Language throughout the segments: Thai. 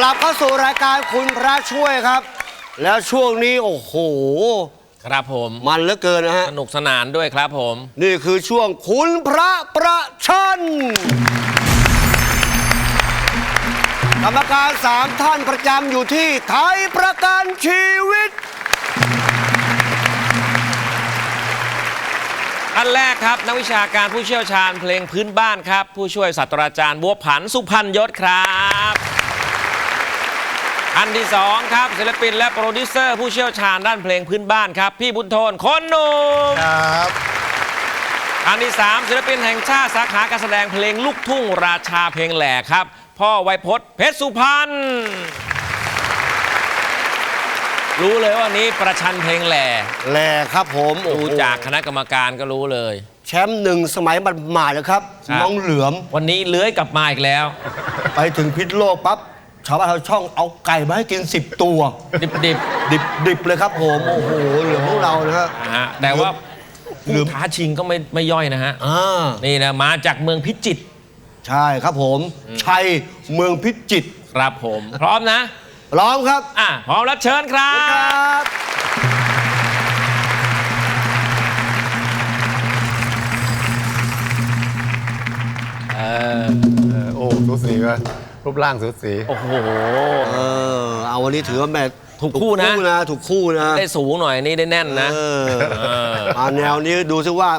กลับเข้าสู่รายการคุณพระช่วยครับ แล้วช่วงนี้โอ้โห ครับผมมันเหลือเกินนะฮะ สนุกสนานด้วยครับผม นี่คือช่วงคุณพระประชัน กรรมการสามท่านประจำอยู่ที่ไทยประกันชีวิต ท่านแรกครับ นักวิชาการผู้เชี่ยวชาญเพลงพื้นบ้านครับ ผู้ช่วยศาสตราจารย์บัวผันสุพรรณยศครับ อันที่สองครับ ศิลปินและโปรดิวเซอร์ผู้เชี่ยวชาญด้านเพลงพื้นบ้านครับ พี่บุญโทนคนหนุ่มครับอันที่สามศิลปินแห่งชาติสาขาการแสดงเพลงลูกทุ่งราชาเพลงแหล่ครับ พ่อไวยพจน์เพชรสุพรรณรู้เลยว่านี้ประชันเพลงแหล่แหล่ครับผมโอ้ดูโหจากคณะกรรมการก็รู้เลย แชมป์หนึ่งสมัยบันหมาดนะครับ ครับ น้องเหลือม วันนี้เลื้อยกลับมาอีกแล้ว ไปถึงพิษโลกปั๊บ ชาวบ้านชาวช่องเอาไก่มาให้กิน 10 ตัว ดิบดิบดิบเลยครับผมโอ้โหเหลือมของเรานะฮะ ๆนะฮะแต่ว่าลืผู้มท้าชิงก็ไม่ไม่ย่อยนะฮะ อ่า นี่นะมาจากเมืองพิจิตรใช่ครับผม ชัยเมืองพิจิตรครับผม พร้อมนะพร้อมครับอะพร้อมแล้วเชิญครัครับบเออเออโอ้สูสีกัน รูปร่างสูสี โอ้โห เออ เอาวันนี้ถือว่าแม่ถูกคู่นะถูกนะ ถูกคู่นะได้สูงหน่อยนี่ได้แน่นนะ เออเออ มาแนวนี้ดูซิว่า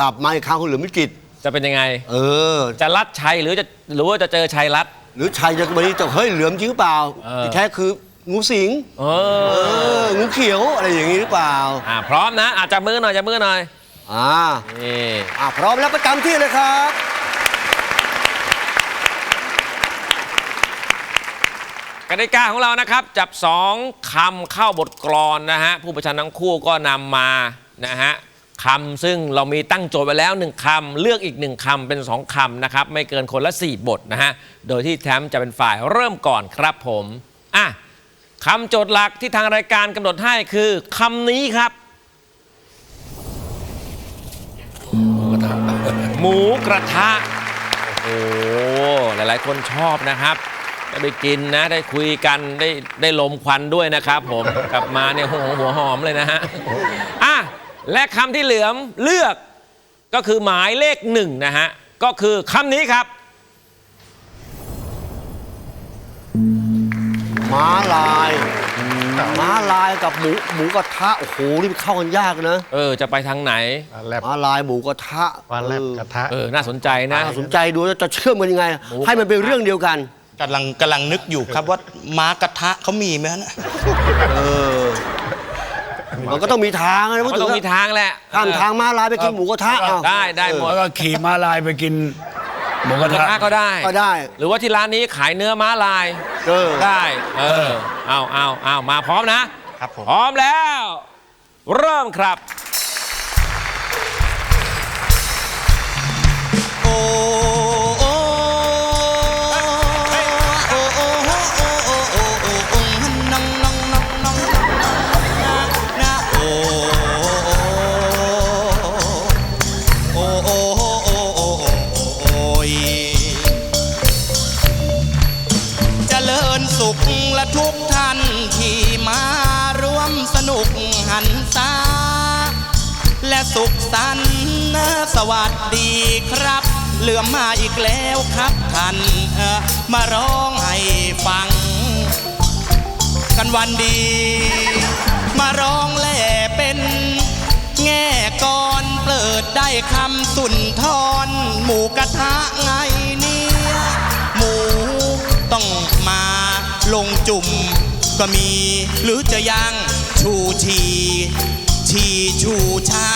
กลับมาอีกครั้งคุณเหลือมพิจิตรจะเป็นยังไง เออ จะรัดชัยหรือจะหรือว่าจะเจอชัยรัด หรือชัยจะวันนี้จะเฮ้ยเหลือมจริงหรือเปล่าเออ ที่แท้คืองูสิงเอเออองูเขียวอะไรอย่างนี้หรือเปล่า อะพร้อมนะอาจับมือหน่อยจับมือหน่อยอ่านี่อ่าพร้อมแล้วประจำที่เลยครับ กติกาของเรานะครับ จับสองคำเข้าบทกลอนนะฮะ ผู้ประชันทั้งคู่ก็นำมานะฮะคำซึ่งเรามีตั้งโจทย์ไว้แล้วหนึ่งคำเลือกอีกหนึ่งคำเป็นสองคำนะครับ ไม่เกินคนละ 4 บทนะฮะ โดยที่แทมจะเป็นฝ่ายเริ่มก่อนครับผมอะคำโจทย์หลักที่ทางรายการกำหนดให้คือคำนี้ครับ หมูกระทะ โอ้โหหลายๆ คนชอบนะครับ ได้ไปกินนะ ได้คุยกันได้ได้ลมควันด้วยนะครับผม กลับมาเนี่ยหัวหัวหอมเลยนะฮะอะและคำที่เหลือมเลือกก็คือหมายเลขหนึ่งนะฮะ ก็คือคำนี้ครับ ม้าลายม้าลายกับหมูหมูกระทะโอ้โหนี่มันเข้ากันยากนะเออ จะไปทางไหนปลาแลบม้าลายหมูกระทะปลาแลบกระทะ เออ น่าสนใจนะ น่าสนใจดูว่าจะเชื่อมกันยังไง ให้มันเป็นเรื่องเดียวกัน กำลังกำลังนึกอยู่ครับว่าม้ากระทะเขามีไหมฮะเนี่ยเออ มันก็ต้องมีทางนะก็ต้องมีทางแหละข้ามทางม้าลายไปกินหมูกระทะเอาได้ได้หมดแล้วก็ขี่ม้าลายไปกินหมูกระกระทะ ทะก็ได้ ก็ได้ หรือว่าที่ร้านนี้ขายเนื้อม้าลายเออ ได้เออเอาเอาเอามาพร้อมนะ ครับผม พร้อมแล้ว เริ่มครับ โอ้ สุขสันต์สวัสดีครับ เหลือมมาอีกแล้วครับท่านเออมาร้องให้ฟัง กันวันดี มาร้องแหล่เป็น แง่ก่อนเปิดได้คำสุนทร หมูกระทะไงเนี่ยหมูต้องมาลงจุ่มก็มี หรือจะยังชูชี ชีชูชา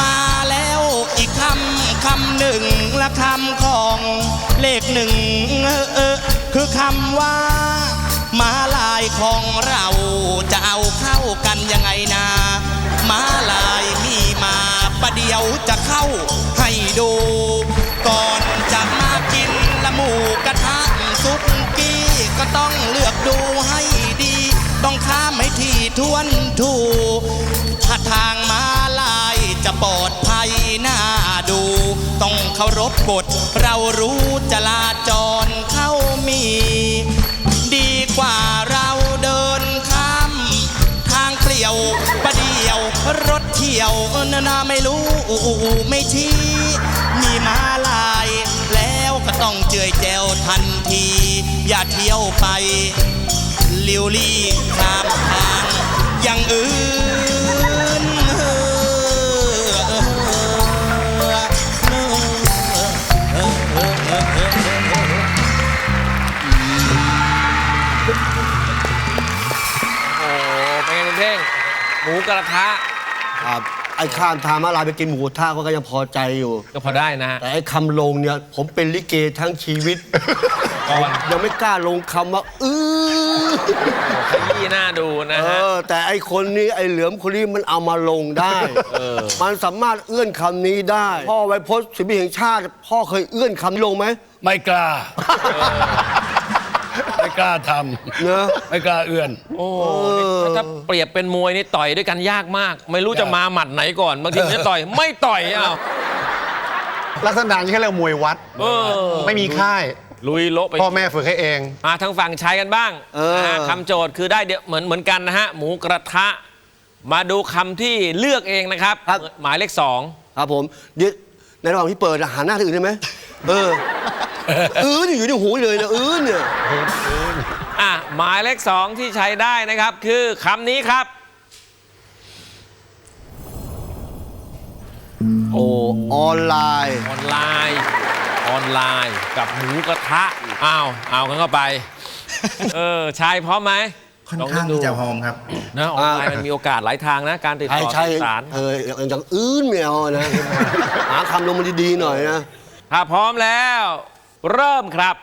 มาแล้วอีกคำคำหนึ่งและคำของเลขหนึ่งเออเออคือคำว่า มาลายของเราจะเอาเข้ากันยังไงนะมาลายมีมาประเดียวจะเข้าให้ดู ก่อนจะมากินละหมูกระทะซุกกี้ก็ต้องเลือกดูให้ดี ต้องข้ามให้ทีทวนถูก ทางมาลายจะปลอดภัยน่าดู ต้องเคารพกฎเรารู้จราจรเขามี ดีกว่าเราเดินข้าม ทางเปลียวประเดียว รถเที่ยวนานาไม่รู้ไม่ชี้ มีมาลาย แล้วก็ต้องเจือยแจวทันที อย่าเที่ยวไปลิวลี่ข้ามทางอย่างอื่น หมูกระทะครับไอ้ข้ามทางมาลายไปกินหมูกระทะก็ยังพอใจอยู่ ก็พอได้นะฮะแต่ไอ้คำลงเนี่ยผมเป็นลิเกทั้งชีวิต ก่อนยังไม่กล้าลงคำว่าอื้อขยี้หน้าดูนะเอฮะ อแต่ไอ้คนนี้ไอ้เหลือมคนนี้มันเอามาลงได้ เออ มันสามารถเอื้อนคำนี้ได้ พ่อไว้พจน์ศิลปินแห่งชาติ พ่อเคยเอื้อนคำนี้ลงไหมไม่กล้า ไม่กล้าทเนอะำไม่กล้าเอื้อน โอ้นี่ถ้าเปรียบเป็นมวยนี่ต่อยด้วยกันยากมาก ไม่รู้จะมาหมัดไหนก่อนบางทีมันจะต่อยไม่ต่อยอ้าวลักษณะนี้เขาเรียกมวยวัด เออไม่มีค่าย ลุยโละไป พ่อแม่ฝึกให้เอง มาทางฝั่งชายกันบ้างเออนะฮะคำโจทย์คือได้เดียวเหมือนเหมือนกันนะฮะ หมูกระทะ มาดูคำที่เลือกเองนะครับหมายเลขสอง ครับผมเดี๋ยวในระหว่างที่เปิดอะหันหน้าที่อื่นได้ไหม เอออื้อนี่อยู่ในหูเลยนะอื้อเนี่ยอะหมายเลขสองที่ใช้ได้นะครับ คือคำนี้ครับ โอ้ออนไลน์ ออนไลน์ ออนไลน์กับหมูกระทะอ้าวเอากันเข้าไป เออชายพร้อมไหมค่อนข้างที่จะพร้อมครับ นะออนไลน์มันมีโอกาสหลายทางนะ การติดใช่ต่อใช่สื่อสาร เอออย่างอื้นไม่เอานะ หาคำลงมันดีๆหน่อยนะ ถ้าพร้อมแล้ว เริ่มครับ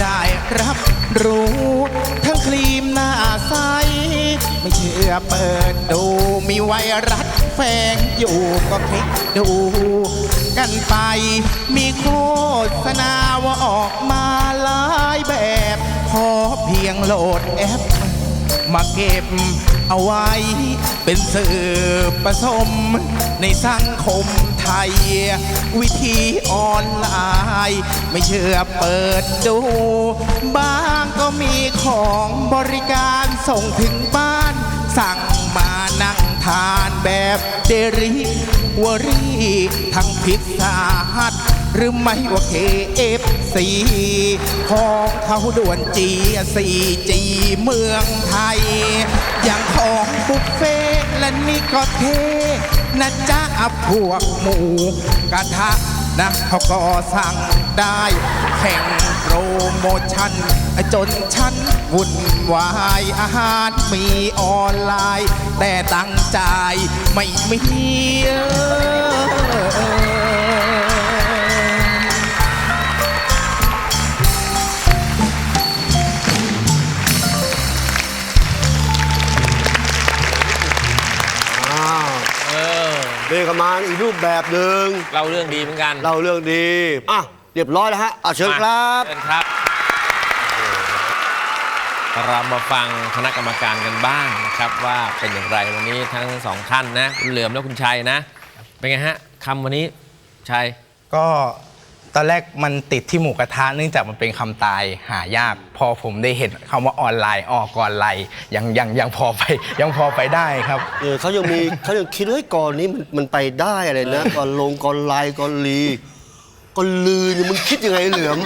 ได้รับรู้ ทั้งครีมหน้าใส ไม่เชื่อเปิดดูมีไวรัสแฝงอยู่ก็คลิกดู กันไป มีโฆษณาว่าออกมาหลายแบบ ขอเพียงโหลดแอป มาเก็บเอาไว้ เป็นสื่อผสมในสังคม ไทย วิธีออนไลน์ ไม่เชื่อเปิดดู บางก็มีของบริการส่งถึงบ้าน สั่งมานั่งทานแบบเดริวอรี่ทั้งพิซซ่าฮัทหรือไม่ว่า KFC ของเขาด่วนจีสีจีเมืองไทย อย่างของบุฟเฟ่และนี่ก็เท นะจ๊ะพวกหมูกระทะนะเขาก็สั่งได้แข่งโปรโมชั่น จนฉันวุ่นวายอาหารมีออนไลน์ แต่ตั้งใจไม่มีเออ เรียกมาอีกรูปแบบหนึ่งเล่าเรื่องดีเหมือนกันเราเรื่องดี อะ เรียบร้อยแล้วฮะอะเชิญครับ เชิญครับเรามาฟังคณะกรรมการกันบ้างนะครับ ว่าเป็นอย่างไรวันนี้ทั้งสองท่านนะคุณเหลือมและคุณชัยนะ เป็นไงฮะคำวันนี้ชัย ก็ ตอนแรกมันติดที่หมูกระทะเนื่องจากมันเป็นคำตายหายาก พอผมได้เห็นคำว่าออนไลน์ออกก่อนไลน์ยังยังยังพอไปยังพอไปได้ครับ เออเขายังมี เขายังคิดเฮ้ยก่อนนี้มันมันไปได้อะไรนะก่อนลงก่อนไลน์ก่อนลีก่อนลือเนี่ยมึงคิดยังไงเหลือม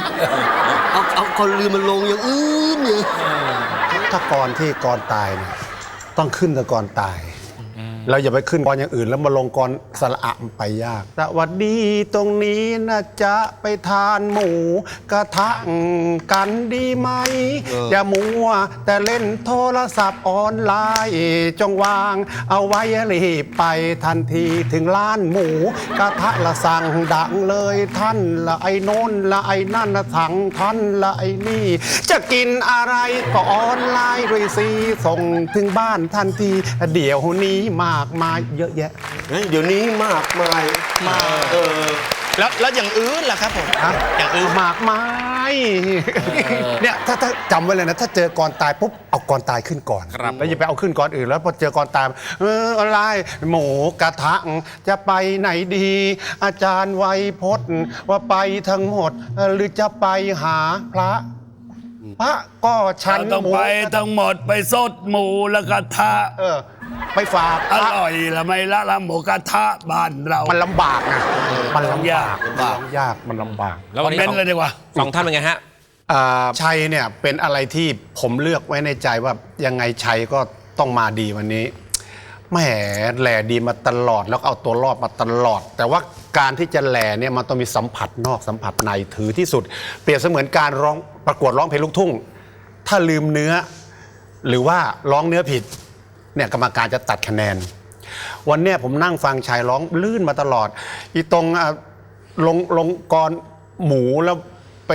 เอาเอาก่อนลือมันลงอย่างอื่นเนี่ยถ้ากรที่กรตายเนี่ยต้องขึ้นกับกรตาย เราอย่าไปขึ้นกรอย่างอื่น แล้วมาลงกรสระอะมันไปยาก สวัสดีตรงนี้นะจะไปทานหมู กระทะกันดีไหม อย่ามัว แต่เล่นโทรศัพท์ออนไลน์จงวาง เอาไว้รีบไปทันทีถึงร้านหมู กระทะละสั่งดังเลยท่านละไอ้โน้นละไอ้นั่นละสั่งท่านละไอ้นี่ จะกินอะไรก็ออนไลน์ด้วยสิส่งถึงบ้านทันทีเดี๋ยวนี้มากมายเยอะแยะ เฮ้ยเดี๋ยวนี้มากมายมากเออ แล้วแล้วอย่างอื่นล่ะครับผมฮะ อย่างอื่นมากมายเนี่ยถ้าถ้าจำไว้เลยนะ ถ้าเจอก่อนตายปุ๊บเอาก่อนตายขึ้นก่อนครับแล้วอย่าไปเอาขึ้นก่อนอื่น แล้วพอเจอก่อนตายเอออะไรหมูกระทะจะไปไหนดี อาจารย์ไวยพจน์ว่าไปทั้งหมด หรือจะไปหาพระ พระก็ฉันเราต้องหมูไปทั้งหมดไปสดหมูแล้วกระทะ เออ ไปฝากพอระร่อยละไม่ละละหมูกระทะบ้านเรา มันลำบากนะมันลำบากลำบากมันยากมันลำบาก แล้ววันนี้เน้นสองเลยดีกว่า สองท่านเป็นไงฮะ อ่าชัยเนี่ยเป็นอะไรที่ผมเลือกไว้ในใจว่ายังไงชัยก็ต้องมาดีวันนี้แหมแหล่ดีมาตลอดแล้วก็เอาตัวรอดมาตลอด แต่ว่าการที่จะแหล่เนี่ยมันต้องมีสัมผัสนอกสัมผัสในถือที่สุด เปรียบเสมือนการร้องประกวดร้องเพลงลูกทุ่ง ถ้าลืมเนื้อ หรือว่าร้องเนื้อผิดเนี่ยกรรมการจะตัดคะแนน วันเนี้ยผมนั่งฟังชายร้องลื่นมาตลอด อีตรงอะลงลงกรหมูแล้วไป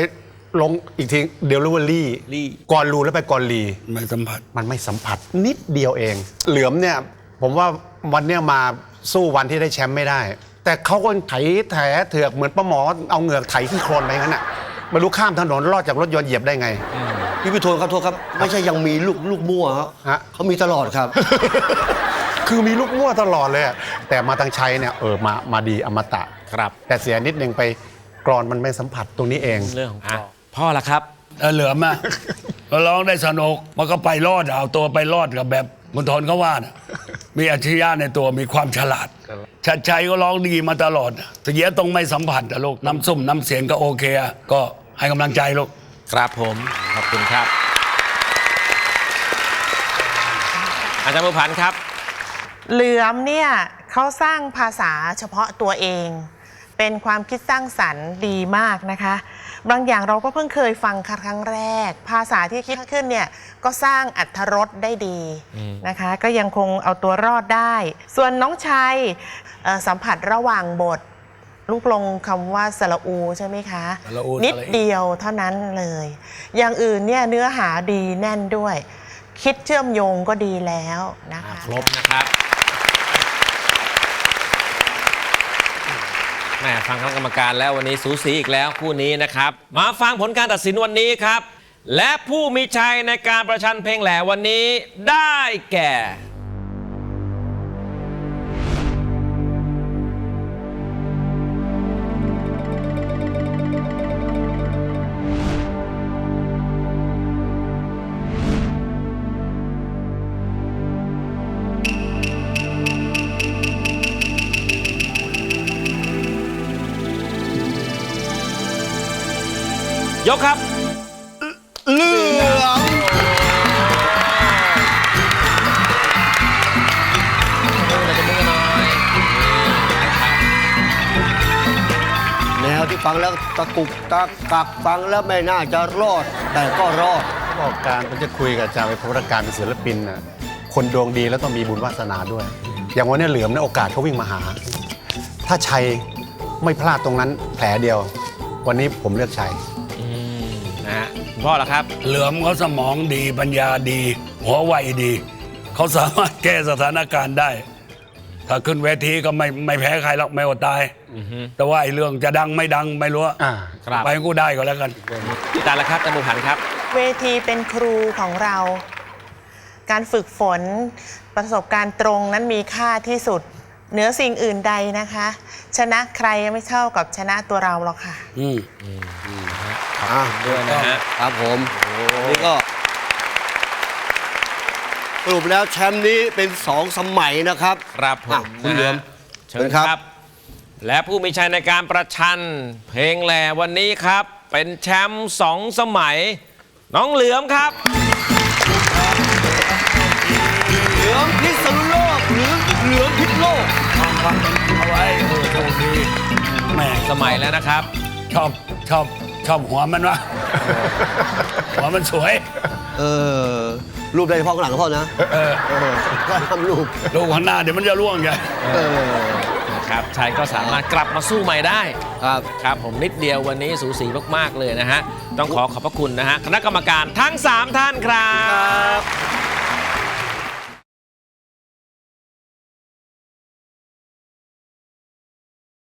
ลงอีกทีเดลิเวอรี่ลี่ กรรูแล้วไปกรลี ไม่สัมผัส มันไม่สัมผัสนิดเดียวเอง เหลือมเนี่ย ผมว่าวันเนี้ยมาสู้วันที่ได้แชมป์ไม่ได้ แต่เขาก็ไถแถเถือกเหมือนป้าหมอเอาเหงือกไถที่โคลนไปงั้นน่ะ ไม่รู้ข้ามถนนรอดจากรถยนต์เหยียบได้ไง พี่พิทูลครับโทษครับ ไม่ใช่ยังมีลูกลูกมั่วครับฮะ เขามีตลอดครับ คือมีลูกมั่วตลอดเลยอะแต่มาตังชัยเนี่ยเออมามาดีอมตะ ครับแต่เสียนิดนึงไปกรอนมันไม่สัมผัสตรงนี้เอง เรื่องของอะพ่อละครับ เออเหลือมาก็ร้องได้สนุกมันก็ไปรอดเอาตัวไปรอดกับแบบมณฑลเขาว่านะมีอัจฉริยะในตัวมีความฉลาดชัดชัยก็ร้องดีมาตลอดเสียตรงไม่สัมผัสอะลูกน้ำส้มน้ำเสียงก็โอเคอะก็ ให้กำลังใจลูก ครับผมขอบคุณครับ อาจารย์บุพันธ์ครับ เหลือมเนี่ยเขาสร้างภาษาเฉพาะตัวเอง เป็นความคิดสร้างสรรค์ดีมากนะคะ บางอย่างเราก็เพิ่งเคยฟังครั้งแรก ภาษาที่คิดขึ้นเนี่ยก็สร้างอัธรสได้ดีนะคะ ก็ยังคงเอาตัวรอดได้ ส่วนน้องชัยเอ่อสัมผัสระหว่างบท ลูกลงคำว่าสระอูใช่ไหมคะ สระอูนิดสระอีเดียวเท่านั้นเลย อย่างอื่นเนี่ยเนื้อหาดีแน่นด้วย คิดเชื่อมโยงก็ดีแล้วนะคะ ครบนะครับแหม่ฟังคณะกรรมการแล้ววันนี้สูสีอีกแล้วคู่นี้นะครับ มาฟังผลการตัดสินวันนี้ครับ และผู้มีชัยในการประชันเพลงแหล่วันนี้ได้แก่ ฟังแล้วตะกุกตะกักฟังแล้วไม่น่าจะรอด แต่ก็รอด บอกการผมจะคุยกับอาจารย์ไปพบการเป็นศิลปินน่ะคนดวงดีแล้วต้องมีบุญวาสนาด้วย อย่างวันนี้เหลือมในยโอกาสเขาวิ่งมาหา ถ้าชัยไม่พลาดตรงนั้นแผลเดียว วันนี้ผมเลือกชัยนะฮะคุณพ่อละครับ เหลือมเขาสมองดีปัญญาดี หัวไวดี เขาสามารถแก้สถานการณ์ได้ ถ้าขึ้นเวทีก็ไม่ไม่แพ้ใครหรอกไม่อดตายแต่ว่าไอ้เรื่องจะดังไม่ดังไม่รู้อะอ่า ครับไปกูได้ก็แล้วกันอาจารย์ละครับอาจารย์บุพันธ์ครับ เวทีเป็นครูของเรา การฝึกฝนประสบการณ์ตรงนั้นมีค่าที่สุด เหนือสิ่งอื่นใดนะคะ ชนะใครไม่เท่ากับชนะตัวเราหรอกค่ะ อืม อะด้วยนะฮะ ครับผมนี่ก็ สรุปแล้วแชมป์นี้เป็นสองสมัยนะครับครับผอะมคุณเหลือมนะฮะเชิเชิญญคครัรับ บ และผู้มีชัยในการประชัน เพลงแหล่วันนี้ครับ เป็นแชมป์สองสมัย น้องเหลือมครับ เหลืองพิษณุโลกหรือเหลืองความเป็นจริงเอาไว้เออโชคดีแหม่สมัยแล้วนะครับ ชอบชอบชอบหัวมันวะ หัวมันสวย เออ รูปได้เฉพาะข้างหลังก็พอนะเออก็ทำรูปลูกข้างหน้าเดี๋ยวมันจะร่วงไงเออครับชายก็สามารถกลับมาสู้ใหม่ได้ ครับ ครับผมนิดเดียววันนี้สูสีมาก ๆ เลยนะฮะ ต้องขอขอบพระคุณนะฮะ คณะกรรมการทั้ง 3 ท่านครับ